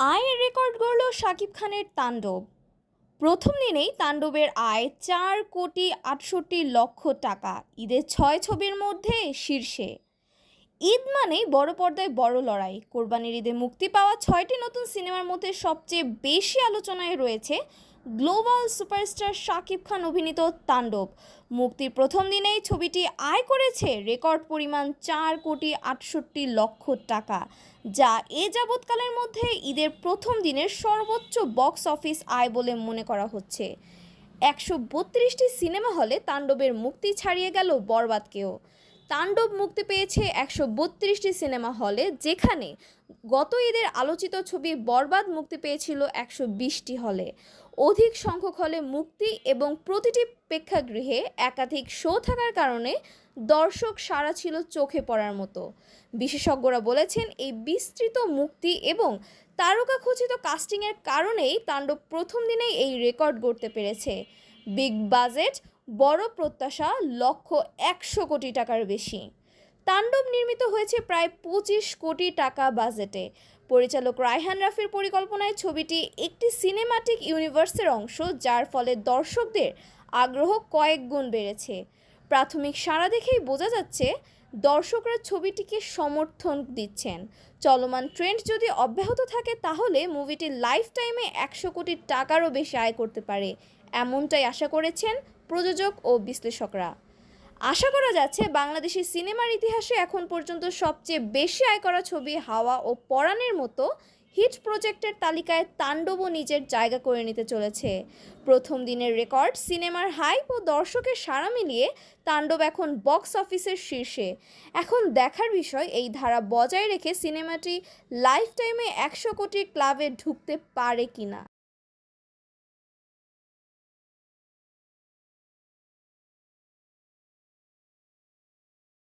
আয়ের রেকর্ড গড়ল শাকিব খানের তাণ্ডব। প্রথম দিনেই তাণ্ডবের আয় চার কোটি আটষট্টি লক্ষ টাকা। ঈদের ছয় ছবির মধ্যে শীর্ষে। ঈদ মানেই বড় পর্দায় বড় লড়াই। কোরবানির ঈদে মুক্তি পাওয়া ছয়টি নতুন সিনেমার মধ্যে সবচেয়ে বেশি আলোচনায় রয়েছে গ্লোবাল সুপারস্টার শাকিব খান অভিনীত তাণ্ডব। মুক্তির প্রথম দিনেই ছবিটি আয় করেছে রেকর্ড পরিমাণ চার কোটি আটষট্টি লক্ষ টাকা, যা এ যাবৎকালের মধ্যে ঈদের প্রথম দিনের সর্বোচ্চ বক্স অফিস আয় বলে মনে করা হচ্ছে। একশো বত্রিশটি সিনেমা হলে তাণ্ডবের মুক্তি ছাড়িয়ে গেল বরবাদকেও। তাণ্ডব মুক্তি পেয়েছে একশো বত্রিশটি সিনেমা হলে, যেখানে গত ঈদের আলোচিত ছবি বরবাদ মুক্তি পেয়েছিল একশো বিশটি হলে। অধিক সংখ্যক হলে মুক্তি এবং প্রতিটি প্রেক্ষাগৃহে একাধিক শো থাকার কারণে দর্শক সারা ছিল চোখে পড়ার মতো। বিশেষজ্ঞরা বলেছেন, এই বিস্তৃত মুক্তি এবং তারকা খচিত কাস্টিংয়ের কারণেই তাণ্ডব প্রথম দিনেই এই রেকর্ড গড়তে পেরেছে। বিগ বাজেট বড় প্রত্যাশা লক্ষ একশো কোটি টাকার বেশি। তাণ্ডব নির্মিত হয়েছে প্রায় পঁচিশ কোটি টাকা বাজেটে। পরিচালক রায়হান রাফির পরিকল্পনায় ছবিটি একটি সিনেমাটিক ইউনিভার্সের অংশ, যার ফলে দর্শকদের আগ্রহ কয়েক গুণ বেড়েছে। প্রাথমিক সাড়া দেখেই বোঝা যাচ্ছে দর্শকরা ছবিটিকে সমর্থন দিচ্ছেন। চলমান ট্রেন্ড যদি অব্যাহত থাকে, তাহলে মুভিটি লাইফ টাইমে একশো কোটি টাকারও বেশি আয় করতে পারে। এমনটাই আশা করেছেন প্রযোজক ও বিশ্লেষকরা। আশা করা যাচ্ছে, বাংলাদেশি সিনেমার ইতিহাসে এখন পর্যন্ত সবচেয়ে বেশি আয় করা ছবি হাওয়া ও পরাণের মতো হিট প্রজেক্টের তালিকায় তাণ্ডবও নিজের জায়গা করে নিতে চলেছে। প্রথম দিনের রেকর্ড, সিনেমার হাইপ ও দর্শকের সারা মিলিয়ে তাণ্ডব এখন বক্স অফিসের শীর্ষে। এখন দেখার বিষয়, এই ধারা বজায় রেখে সিনেমাটি লাইফ টাইমে একশো কোটি ক্লাবে ঢুকতে পারে কিনা?